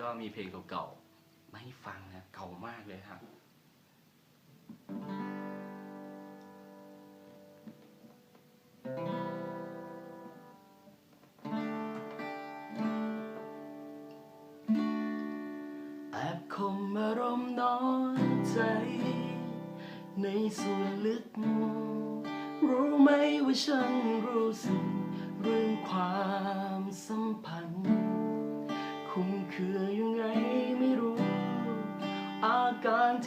ก็มีเพลงเก่าๆมาให้ฟังนะเก่ามากเลยครับแอบคมอารมณ์น้อยใจ ในส่วนลึก รู้ไหมว่าฉันรู้สึกเรื่องความสัมพันธ์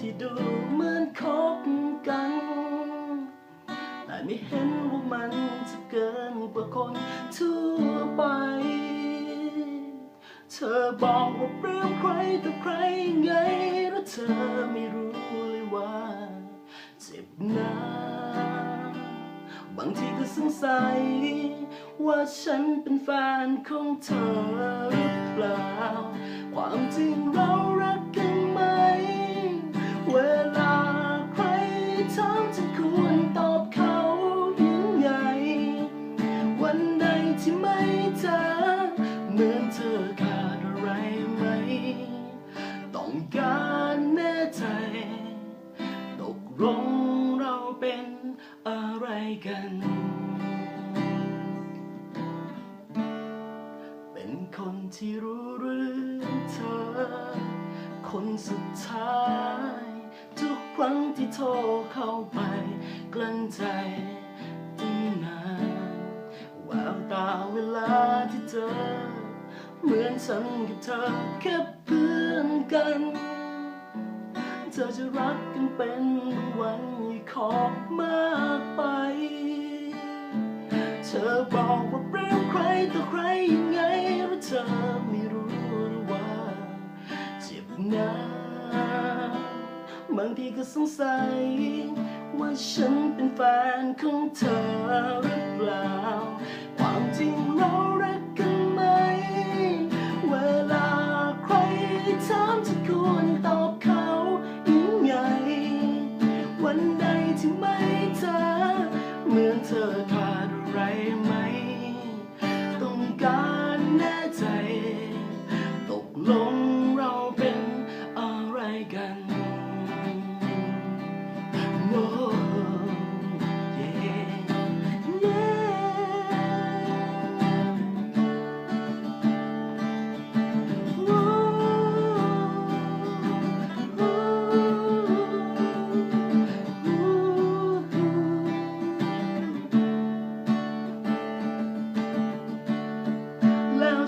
ที่ดูเหมือนคบกัน แต่ไม่เห็นว่ามันจะเกินกว่าคนทั่วไป เธอบอกว่าเปรี้ยวใครต่อใครไงแล้วเธอไม่รู้เลยว่าเจ็บนะบางทีก็สงสัย ว่าฉันเป็นแฟนของเธอหรือเปล่า ความจริงเรารักกัน ที่ไม่เจอ เหมือนเธอขาดอะไรไหม ต้องการแน่ใจ ตกลงเราเป็นอะไรกัน เป็นคนที่รู้เรื่องเธอ คนสุดท้าย ทุกครั้งที่โทรเข้าไป กลั้นใจ เวลาที่เจอเหมือนฉันกับเธอแค่เพื่อนกัน เธอจะรักกันเป็นวันอย่ขอบมากไป เธอบอกว่าเปรี้ยวใครต่อใครยังไงแล้วเธอไม่รู้หรือว่า เจ็บนะบางทีก็สงสัยว่าฉันเป็นแฟนของเธอหรือเปล่า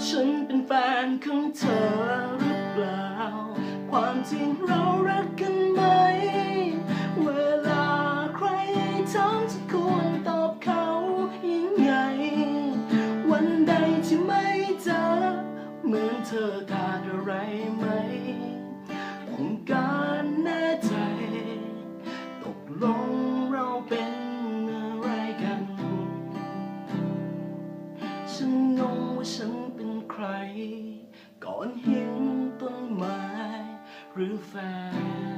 ฉันเป็นแฟนของเธอหรือเปล่า ความจริงเรารักกันไหม เวลาใครถามจะควรตอบเขายังไง วันใดที่ไม่เจอ เหมือนเธอขาดอะไรไหม ก่อ